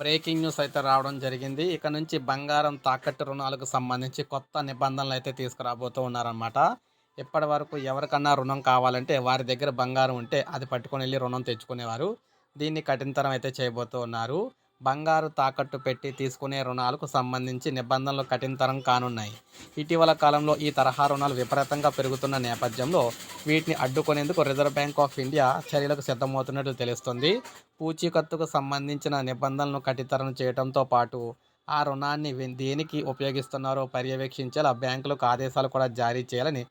Breaking news అయితే రావడం జరిగింది. ఇక నుంచి బంగారం తాకట్టు రుణాలకు సంబంధించి కొత్త నిబంధనలు అయితే తీసుకురాబోతూ ఉన్నారన్నమాట. ఇప్పటి వరకు ఎవరికన్నా రుణం కావాలంటే వారి దగ్గర బంగారం ఉంటే అది పట్టుకొని వెళ్ళి రుణం తెచ్చుకునేవారు. దీన్ని కఠినతరం అయితే చేయబోతూ ఉన్నారు. బంగారు తాకట్టు పెట్టి తీసుకునే రుణాలకు సంబంధించి నిబంధనలు కఠినతరం కానున్నాయి. ఇటీవల కాలంలో ఈ తరహా రుణాలు విపరీతంగా పెరుగుతున్న నేపథ్యంలో వీటిని అడ్డుకునేందుకు రిజర్వ్ బ్యాంక్ ఆఫ్ ఇండియా చర్యలకు సిద్ధమవుతున్నట్లు తెలుస్తుంది. పూచీకత్తుకు సంబంధించిన నిబంధనలను కఠితరం చేయడంతో పాటు ఆ రుణాన్ని దేనికి ఉపయోగిస్తున్నారో పర్యవేక్షించేలా బ్యాంకులకు ఆదేశాలు కూడా జారీ చేయాలని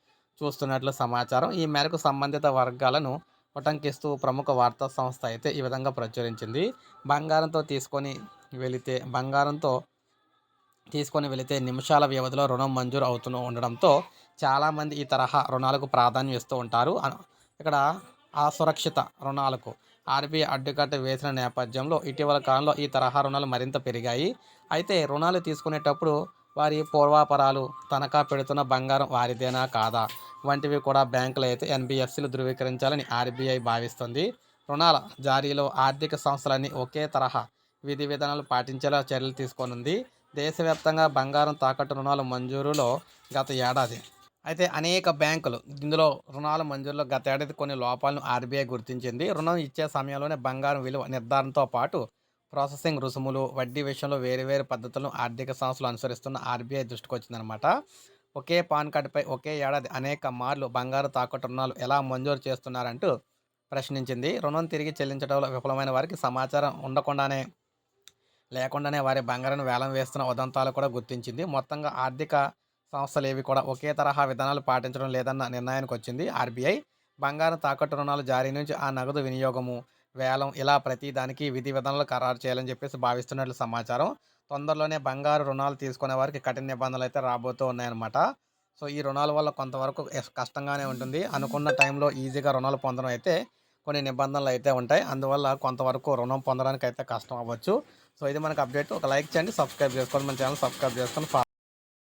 చూస్తున్నట్లు సమాచారం. ఈ మేరకు సంబంధిత వర్గాలను ఉటంకిస్తూ ప్రముఖ వార్తా సంస్థ అయితే ఈ విధంగా ప్రచురించింది. బంగారంతో తీసుకొని వెళితే బంగారంతో తీసుకొని వెళితే నిమిషాల వ్యవధిలో రుణం మంజూరు అవుతూ ఉండడంతో చాలామంది ఈ తరహా రుణాలకు ప్రాధాన్యం ఇస్తూ ఉంటారు. ఇక్కడ అసురక్షిత రుణాలకు ఆర్బీఐ అడ్డుకట్ట వేసిన నేపథ్యంలో ఇటీవల కాలంలో ఈ తరహా రుణాలు మరింత పెరిగాయి. అయితే రుణాలు తీసుకునేటప్పుడు వారి పూర్వాపరాలు తనఖా పెడుతున్న బంగారం వారిదేనా కాదా? వంటివి కూడా బ్యాంకులు అయితే ఎన్బిఎఫ్సిలు ధృవీకరించాలని ఆర్బీఐ భావిస్తుంది. రుణాల జారీలో ఆర్థిక సంస్థలన్నీ ఒకే తరహా విధి విధానాలు పాటించేలా చర్యలు తీసుకోనుంది. దేశవ్యాప్తంగా బంగారం తాకట్టు రుణాల మంజూరులో గత ఏడాది. అయితే అనేక బ్యాంకులు ఇందులో రుణాల మంజూరులో గత ఏడాది కొన్ని లోపాలను ఆర్బీఐ గుర్తించింది. రుణం ఇచ్చే సమయంలోనే బంగారం విలువ నిర్ధారణతో పాటు ప్రాసెసింగ్ రుసుములు వడ్డీ విషయంలో వేరు వేరు పద్ధతులను ఆర్థిక సంస్థలు అనుసరిస్తున్న ఆర్బీఐ దృష్టికి వచ్చిందనమాట ఒకే పాన్ కార్డుపై ఒకే ఏడాది అనేక మార్లు బంగారు తాకట్టు రుణాలు ఎలా మంజూరు చేస్తున్నారంటూ ప్రశ్నించింది. రుణం తిరిగి చెల్లించడంలో విఫలమైన వారికి సమాచారం ఉండకుండానే లేకుండానే వారి బంగారాన్ని వేలం వేస్తున్న ఉదంతాలు కూడా గుర్తించింది. మొత్తంగా ఆర్థిక సంస్థలు ఏవి కూడా ఒకే తరహా విధానాలు పాటించడం లేదన్న నిర్ణయానికి వచ్చింది. ఆర్బీఐ బంగారం తాకట్టు రుణాలు జారీ నుంచి ఆ నగదు వినియోగము వేలం ఇలా ప్రతి దానికి విధి విధానాలు ఖరారు చేయాలని చెప్పేసి భావిస్తున్నట్లు సమాచారం. తొందరలోనే బంగారు రుణాలు తీసుకునే వారికి కఠిన నిబంధనలు అయితే రాబోతూ ఉన్నాయన్నమాట. సో ఈ రుణాల వల్ల కొంతవరకు కష్టంగానే ఉంటుంది. అనుకున్న టైంలో ఈజీగా రుణాలు పొందడం అయితే కొన్ని నిబంధనలు అయితే ఉంటాయి. అందువల్ల కొంతవరకు రుణం పొందడానికి అయితే కష్టం అవ్వచ్చు. సో ఇది మనకు అప్డేట్. ఒక లైక్ చేయండి సబ్స్క్రైబ్ చేసుకోండి. మన ఛానల్ సబ్స్క్రైబ్ చేసుకొని